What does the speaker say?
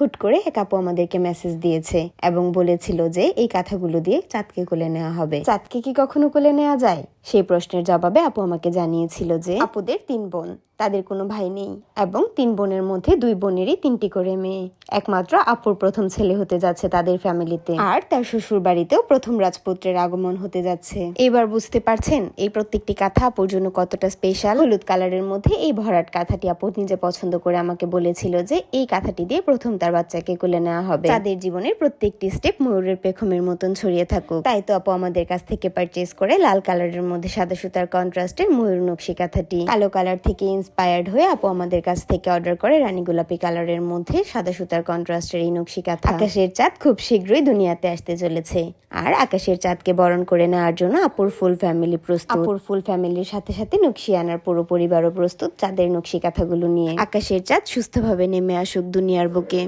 হুট করে এক আপু আমাদেরকে মেসেজ দিয়েছে এবং বলেছিল যে এই কাঁথাগুলো দিয়ে চাঁদকে কোলে নেওয়া হবে। চাঁদকে কি কখনো কোলে নেওয়া যায়? সেই প্রশ্নের জবাবে আপু আমাকে জানিয়েছিল যে, আপুদের তিন বোন। তাদের কোনো ভাই নেই এবং তিন বোনের মধ্যে দুই বোনেরই তিনটি করে মেয়ে। একমাত্র আপুর প্রথম ছেলে হতে যাচ্ছে তাদের ফ্যামিলিতে। আর তার শ্বশুর বাড়িতেও প্রথম রাজপুত্রের আগমন হতে যাচ্ছে। এবার বুঝতে পারছেন, এই প্রত্যেকটি কাঁথা আপুর জন্য কতটা স্পেশাল হলুদ কালারের মধ্যে এই ভরাট কাঁথাটি আপু নিজে পছন্দ করে আমাকে বলেছিল যে এই কাঁথাটি দিয়ে প্রথম তার বাচ্চাকে কোলে নেওয়া হবে। তাদের জীবনের প্রত্যেকটি স্টেপ ময়ূরের পেখমের মতন ছড়িয়ে থাকুক। তাই তো আপু আমাদের কাছ থেকে পারচেস করে লাল কালারের মধ্যে সাদা সুতার কন্ট্রাস্টের ময়ূর নকশি কাঁথাটি। কালো কালার থেকে ইন্সপায়ার্ড হয়ে আপু আমাদের কাছ থেকে অর্ডার করে রানী গোলাপি কালারের মধ্যে সাদা সুতার কন্ট্রাস্টের এই নকশি কাঁথা। আকাশের চাঁদ খুব শীঘ্রই দুনিয়াতে আসতে চলেছে। আর আকাশের চাঁদকে বরণ করে নেওয়ার জন্য আপুর ফুল ফ্যামিলি প্রস্তুত। আপুর ফুল ফ্যামিলির সাথে সাথে নকশি আনার পুরো পরিবারও প্রস্তুত চাঁদের নকশি কাঁথাগুলো নিয়ে। আকাশের চাঁদ সুস্থভাবে নেমে আসুক দুনিয়ার বুকে।